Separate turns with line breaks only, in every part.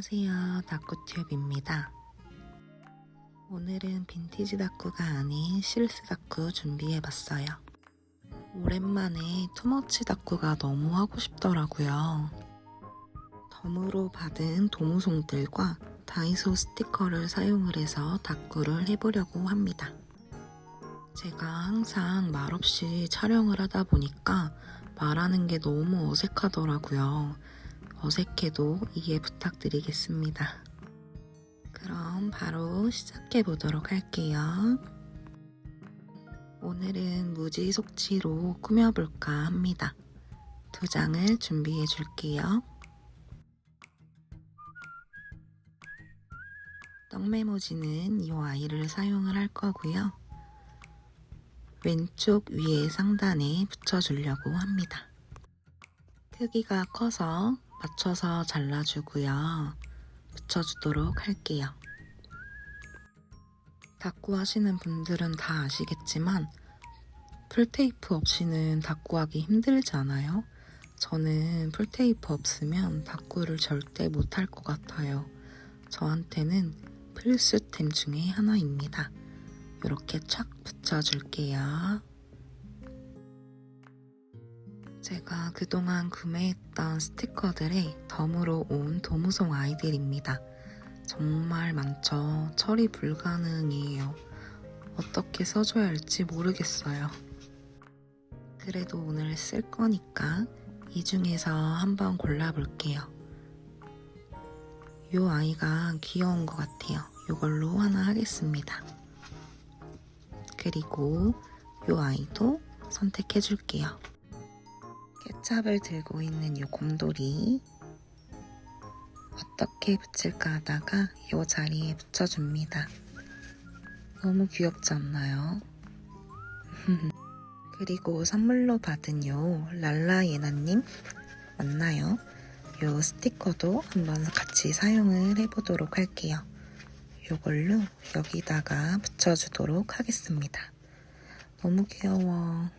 안녕하세요. 다꾸튜브입니다. 오늘은 빈티지 다꾸가 아닌 실스 다꾸 준비해봤어요. 오랜만에 투머치 다꾸가 너무 하고 싶더라고요. 덤으로 받은 도무송들과 다이소 스티커를 사용을 해서 다꾸를 해보려고 합니다. 제가 항상 말없이 촬영을 하다 보니까 말하는 게 너무 어색하더라고요. 어색해도 이해 부탁드리겠습니다. 그럼 바로 시작해 보도록 할게요. 오늘은 무지 속지로 꾸며볼까 합니다. 두 장을 준비해 줄게요. 떡메모지는 이 아이를 사용을 할 거고요. 왼쪽 위에 상단에 붙여주려고 합니다. 크기가 커서 맞춰서 잘라주고요. 붙여주도록 할게요. 다꾸 하시는 분들은 다 아시겠지만 풀테이프 없이는 다꾸하기 힘들지 않아요? 저는 풀테이프 없으면 다꾸를 절대 못할 것 같아요. 저한테는 필수템 중에 하나입니다. 이렇게 촥 붙여줄게요. 제가 그동안 구매했던 스티커들의 덤으로 온 도무송 아이들입니다. 정말 많죠. 처리 불가능이에요. 어떻게 써줘야 할지 모르겠어요. 그래도 오늘 쓸 거니까 이 중에서 한번 골라볼게요. 이 아이가 귀여운 것 같아요. 이걸로 하나 하겠습니다. 그리고 이 아이도 선택해줄게요. 케찹을 들고 있는 이 곰돌이 어떻게 붙일까 하다가 이 자리에 붙여줍니다. 너무 귀엽지 않나요? 그리고 선물로 받은 요 랄라예나님 맞나요? 요 스티커도 한번 같이 사용을 해보도록 할게요. 요걸로 여기다가 붙여주도록 하겠습니다. 너무 귀여워.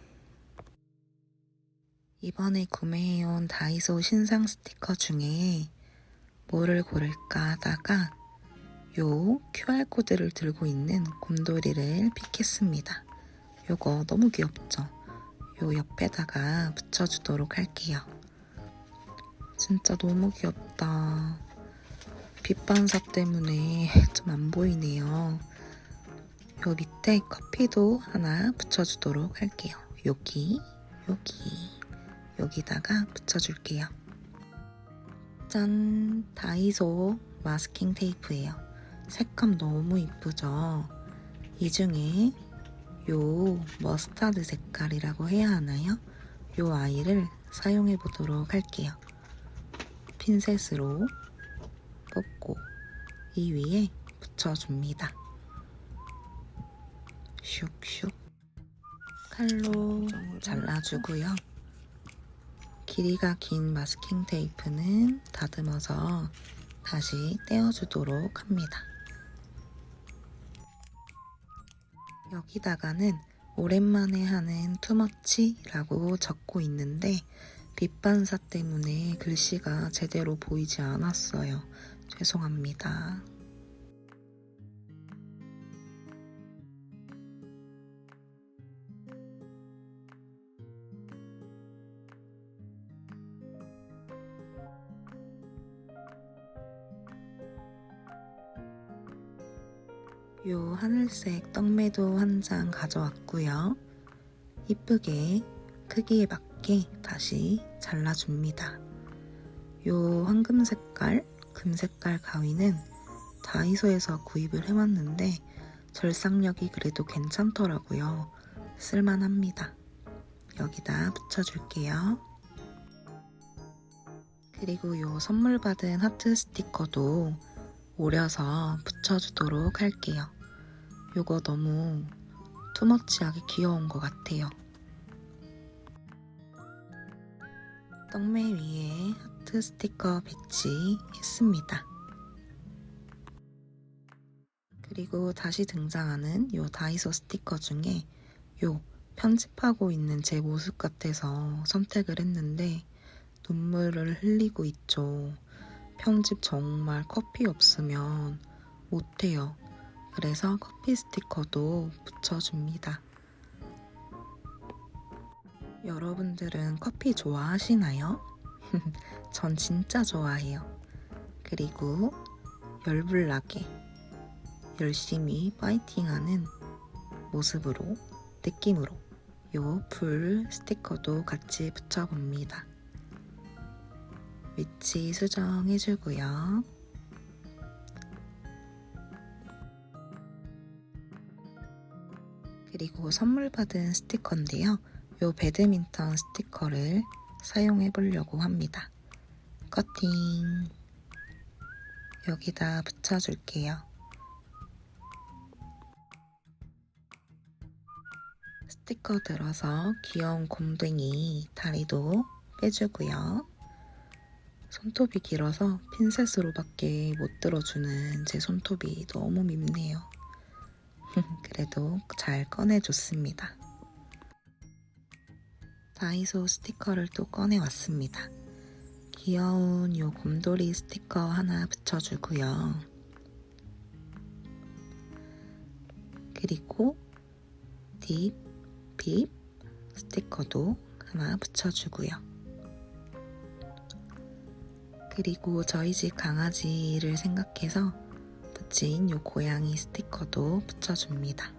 이번에 구매해온 다이소 신상 스티커 중에 뭐를 고를까 하다가 요 QR코드를 들고 있는 곰돌이를 픽했습니다. 요거 너무 귀엽죠? 요 옆에다가 붙여주도록 할게요. 진짜 너무 귀엽다. 빛 반사 때문에 좀 안 보이네요. 요 밑에 커피도 하나 붙여주도록 할게요. 여기, 여기. 여기다가 붙여줄게요. 짠! 다이소 마스킹 테이프예요. 색감 너무 이쁘죠? 이 중에 요 머스타드 색깔이라고 해야 하나요? 요 아이를 사용해 보도록 할게요. 핀셋으로 뽑고 이 위에 붙여줍니다. 슉슉 칼로 잘라주고요. 길이가 긴 마스킹 테이프는 다듬어서 다시 떼어주도록 합니다. 여기다가는 오랜만에 하는 투머치라고 적고 있는데 빛 반사 때문에 글씨가 제대로 보이지 않았어요. 죄송합니다. 요 하늘색 떡매도 한 장 가져왔고요. 이쁘게 크기에 맞게 다시 잘라줍니다. 요 황금 색깔, 금 색깔 가위는 다이소에서 구입을 해왔는데 절삭력이 그래도 괜찮더라고요. 쓸만합니다. 여기다 붙여줄게요. 그리고 요 선물 받은 하트 스티커도 오려서 붙여주도록 할게요. 요거 너무 투머치하게 귀여운 것 같아요. 떡메 위에 하트 스티커 배치했습니다. 그리고 다시 등장하는 요 다이소 스티커 중에 요 편집하고 있는 제 모습 같아서 선택을 했는데 눈물을 흘리고 있죠. 편집 정말 커피 없으면 못해요. 그래서 커피 스티커도 붙여줍니다. 여러분들은 커피 좋아하시나요? 전 진짜 좋아해요. 그리고 열불나게 열심히 파이팅하는 모습으로, 느낌으로 요 풀 스티커도 같이 붙여봅니다. 위치 수정해주고요. 그리고 선물 받은 스티커인데요. 요 배드민턴 스티커를 사용해 보려고 합니다. 커팅 여기다 붙여줄게요. 스티커 들어서 귀여운 곰둥이 다리도 빼주고요. 손톱이 길어서 핀셋으로밖에 못 들어주는 제 손톱이 너무 밉네요. 그래도 잘 꺼내줬습니다. 다이소 스티커를 또 꺼내왔습니다. 귀여운 요 곰돌이 스티커 하나 붙여주고요. 그리고 딥, 빕 스티커도 하나 붙여주고요. 그리고 저희 집 강아지를 생각해서 붙인 요 고양이 스티커도 붙여줍니다.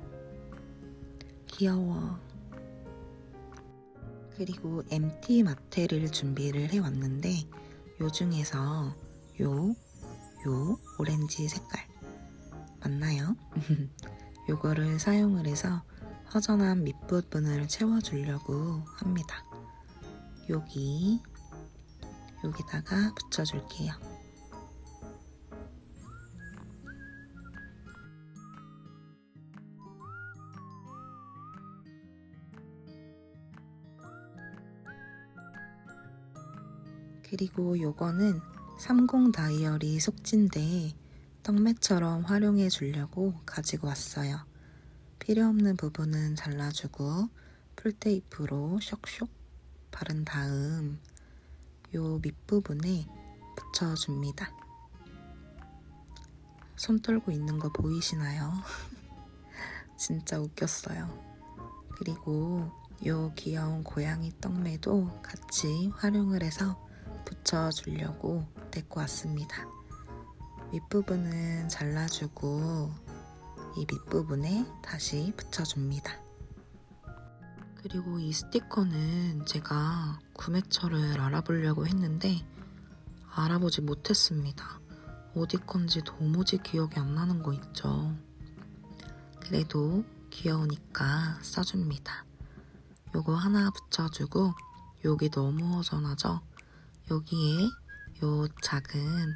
귀여워. 그리고 MT 마테를 준비를 해왔는데 요 중에서 요, 요 오렌지 색깔 맞나요? 요거를 사용을 해서 허전한 밑부분을 채워주려고 합니다. 여기 여기다가 붙여줄게요. 그리고 요거는 30 다이어리 속지인데 떡매처럼 활용해 주려고 가지고 왔어요. 필요 없는 부분은 잘라주고 풀테이프로 쇽쇽 바른 다음 요 밑부분에 붙여줍니다. 손 떨고 있는 거 보이시나요? 진짜 웃겼어요. 그리고 요 귀여운 고양이 떡매도 같이 활용을 해서 붙여주려고 데리고 왔습니다. 윗부분은 잘라주고 이 밑부분에 다시 붙여줍니다. 그리고 이 스티커는 제가 구매처를 알아보려고 했는데 알아보지 못했습니다. 어디 건지 도무지 기억이 안 나는 거 있죠. 그래도 귀여우니까 써줍니다. 요거 하나 붙여주고 여기 너무 허전하죠? 여기에 요 작은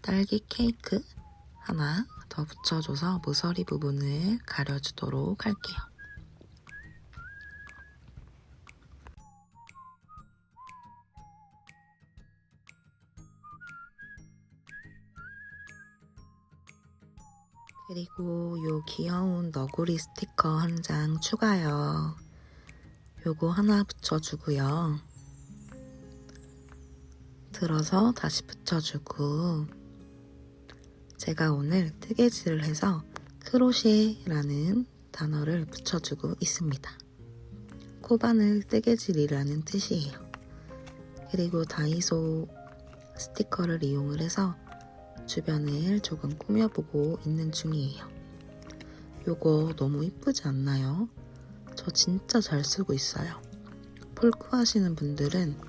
딸기 케이크 하나 더 붙여줘서 모서리 부분을 가려주도록 할게요. 그리고 요 귀여운 너구리 스티커 한 장 추가요. 요거 하나 붙여주고요. 들어서 다시 붙여주고 제가 오늘 뜨개질을 해서 크로셰라는 단어를 붙여주고 있습니다. 코바늘 뜨개질이라는 뜻이에요. 그리고 다이소 스티커를 이용을 해서 주변을 조금 꾸며보고 있는 중이에요. 요거 너무 이쁘지 않나요? 저 진짜 잘 쓰고 있어요. 폴크 하시는 분들은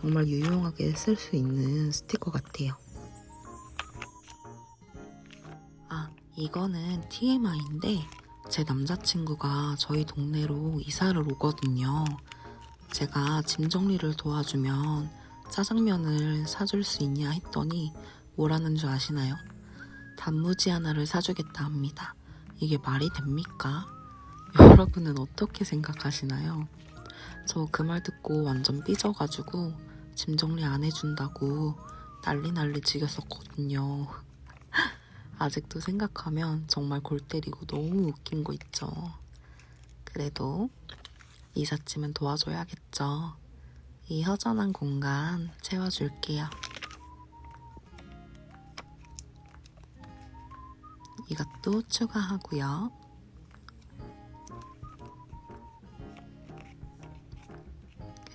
정말 유용하게 쓸 수 있는 스티커 같아요. 아, 이거는 TMI인데 제 남자친구가 저희 동네로 이사를 오거든요. 제가 짐 정리를 도와주면 짜장면을 사줄 수 있냐 했더니 뭐라는 줄 아시나요? 단무지 하나를 사주겠다 합니다. 이게 말이 됩니까? 여러분은 어떻게 생각하시나요? 저 그 말 듣고 완전 삐져가지고 짐 정리 안 해준다고 난리 난리 지겼었거든요. 아직도 생각하면 정말 골 때리고 너무 웃긴 거 있죠. 그래도 이삿짐은 도와줘야겠죠. 이 허전한 공간 채워줄게요. 이것도 추가하고요.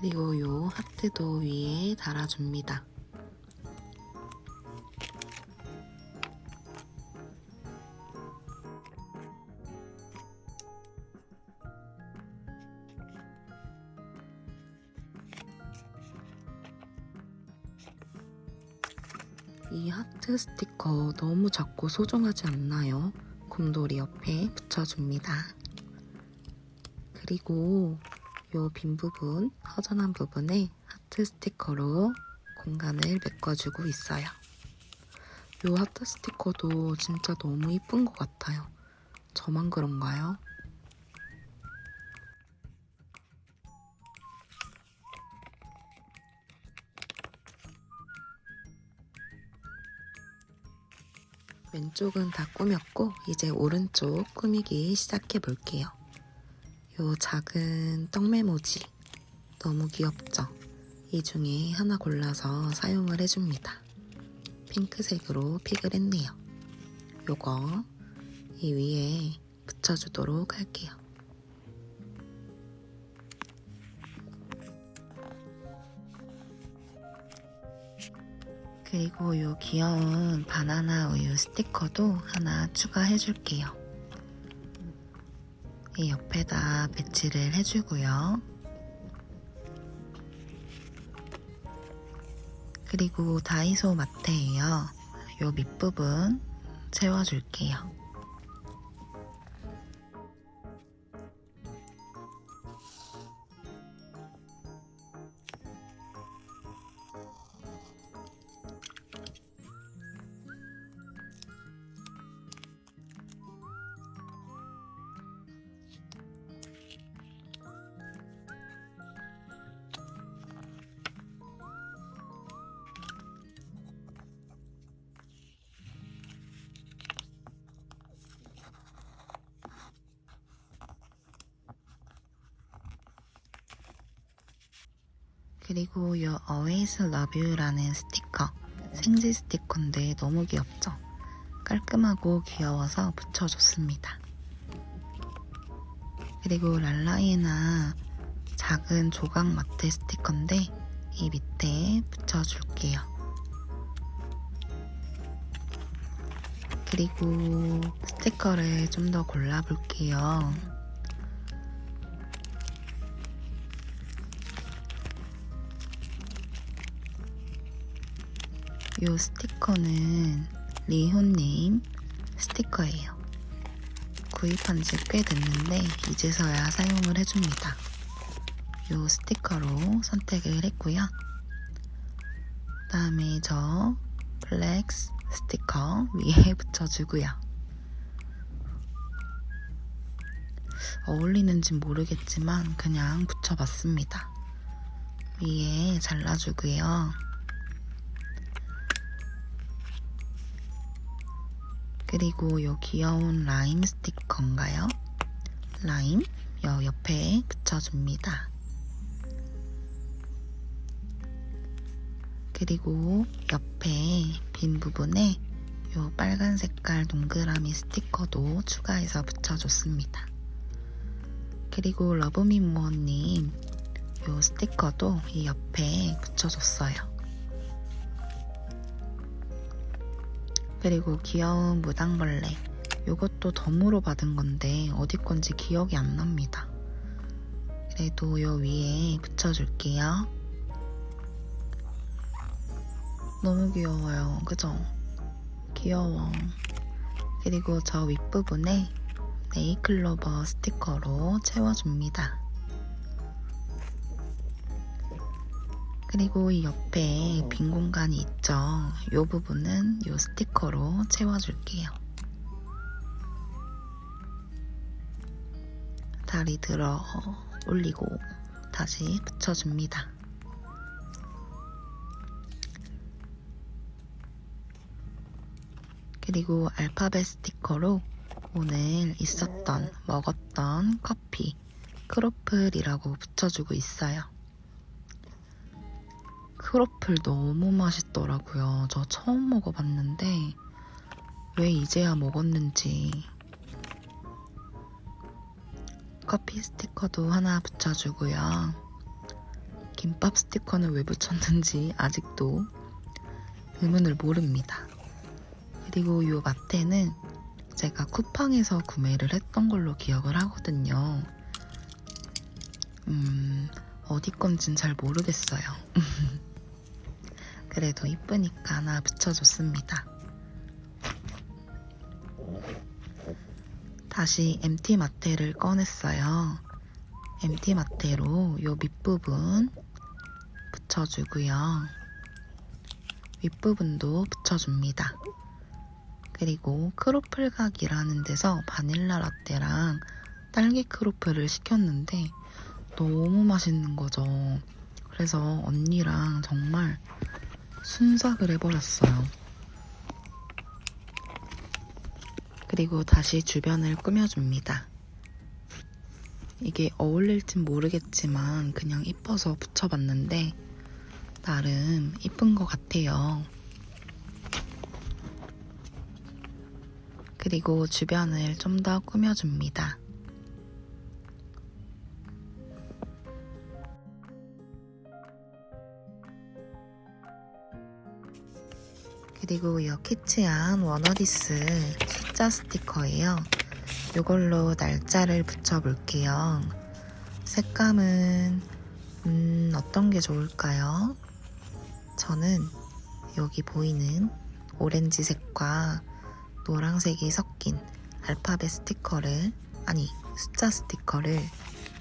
그리고 요 하트도 위에 달아줍니다. 이 하트 스티커 너무 작고 소중하지 않나요? 곰돌이 옆에 붙여줍니다. 그리고 요빈 부분, 허전한 부분에 하트 스티커로 공간을 메꿔주고 있어요. 요 하트 스티커도 진짜 너무 이쁜 것 같아요. 저만 그런가요? 왼쪽은 다 꾸몄고 이제 오른쪽 꾸미기 시작해 볼게요. 요 작은 떡메모지 너무 귀엽죠? 이 중에 하나 골라서 사용을 해줍니다. 핑크색으로 픽을 했네요. 요거 이 위에 붙여주도록 할게요. 그리고 요 귀여운 바나나 우유 스티커도 하나 추가해 줄게요. 이 옆에다 배치를 해주고요. 그리고 다이소 마트에요. 요 밑부분 채워줄게요. 그리고 요 Always Love You라는 스티커 생지 스티커인데 너무 귀엽죠? 깔끔하고 귀여워서 붙여줬습니다. 그리고 랄라이나 작은 조각 마트 스티커인데 이 밑에 붙여줄게요. 그리고 스티커를 좀 더 골라볼게요. 이 스티커는 리혼님 스티커예요. 구입한 지 꽤 됐는데 이제서야 사용을 해줍니다. 이 스티커로 선택을 했고요. 다음에 저 플렉스 스티커 위에 붙여주고요. 어울리는지 모르겠지만 그냥 붙여봤습니다. 위에 잘라주고요. 그리고 요 귀여운 라임 스티커인가요? 라임 요 옆에 붙여줍니다. 그리고 옆에 빈 부분에 요 빨간 색깔 동그라미 스티커도 추가해서 붙여줬습니다. 그리고 러브미모어님 요 스티커도 이 옆에 붙여줬어요. 그리고 귀여운 무당벌레 요것도 덤으로 받은 건데 어디 건지 기억이 안 납니다. 그래도 요 위에 붙여줄게요. 너무 귀여워요. 그죠? 귀여워. 그리고 저 윗부분에 네이클로버 스티커로 채워줍니다. 그리고 이 옆에 빈 공간이 있죠. 이 부분은 이 스티커로 채워줄게요. 다리 들어 올리고 다시 붙여줍니다. 그리고 알파벳 스티커로 오늘 있었던 먹었던 커피 크로플이라고 붙여주고 있어요. 크로플 너무 맛있더라고요. 저 처음 먹어봤는데 왜 이제야 먹었는지. 커피 스티커도 하나 붙여주고요. 김밥 스티커는 왜 붙였는지 아직도 의문을 모릅니다. 그리고 요 마테는 제가 쿠팡에서 구매를 했던 걸로 기억을 하거든요. 음, 어디 건진 잘 모르겠어요. 그래도 이쁘니까 하나 붙여줬습니다. 다시 MT 마테를 꺼냈어요. MT 마테로 요 밑부분 붙여주고요. 윗부분도 붙여줍니다. 그리고 크로플 각이라는 데서 바닐라 라떼랑 딸기 크로플을 시켰는데 너무 맛있는 거죠. 그래서 언니랑 정말 순삭을 해버렸어요. 그리고 다시 주변을 꾸며줍니다. 이게 어울릴진 모르겠지만 그냥 이뻐서 붙여봤는데 나름 이쁜 것 같아요. 그리고 주변을 좀 더 꾸며줍니다. 그리고 이 키치한 워너디스 숫자 스티커예요. 이걸로 날짜를 붙여볼게요. 색감은 음, 어떤 게 좋을까요? 저는 여기 보이는 오렌지색과 노란색이 섞인 알파벳 스티커를 아니 숫자 스티커를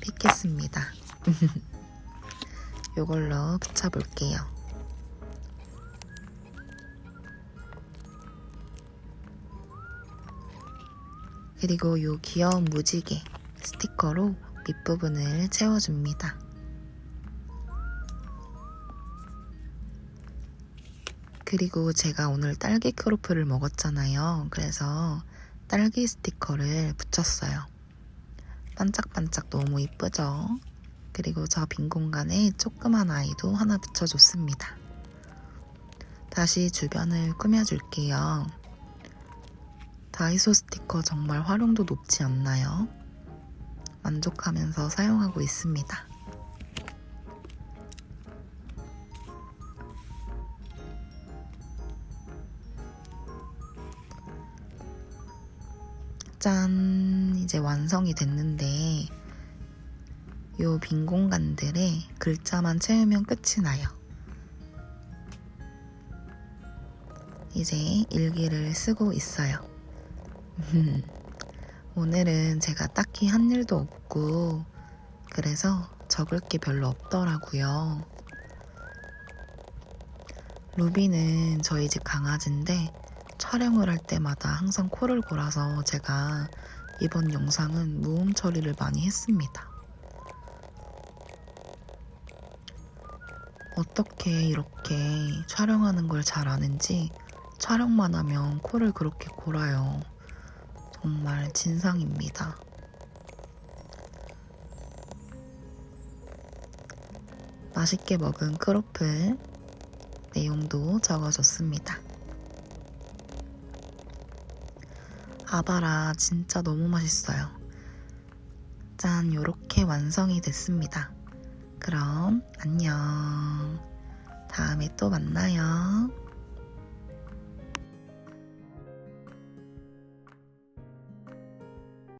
픽했습니다. 이걸로 붙여볼게요. 그리고 이 귀여운 무지개 스티커로 밑부분을 채워줍니다. 그리고 제가 오늘 딸기 크로플을 먹었잖아요. 그래서 딸기 스티커를 붙였어요. 반짝반짝 너무 이쁘죠? 그리고 저 빈 공간에 조그만 아이도 하나 붙여줬습니다. 다시 주변을 꾸며줄게요. 다이소 스티커 정말 활용도 높지 않나요? 만족하면서 사용하고 있습니다. 짠! 이제 완성이 됐는데, 요 빈 공간들에 글자만 채우면 끝이 나요. 이제 일기를 쓰고 있어요. 오늘은 제가 딱히 한 일도 없고, 그래서 적을 게 별로 없더라고요. 루비는 저희 집 강아지인데, 촬영을 할 때마다 항상 코를 골아서 제가 이번 영상은 무음 처리를 많이 했습니다. 어떻게 이렇게 촬영하는 걸 잘 아는지 촬영만 하면 코를 그렇게 골아요. 정말 진상입니다. 맛있게 먹은 크로플 내용도 적어줬습니다. 아바라 진짜 너무 맛있어요. 짠, 요렇게 완성이 됐습니다. 그럼 안녕. 다음에 또 만나요.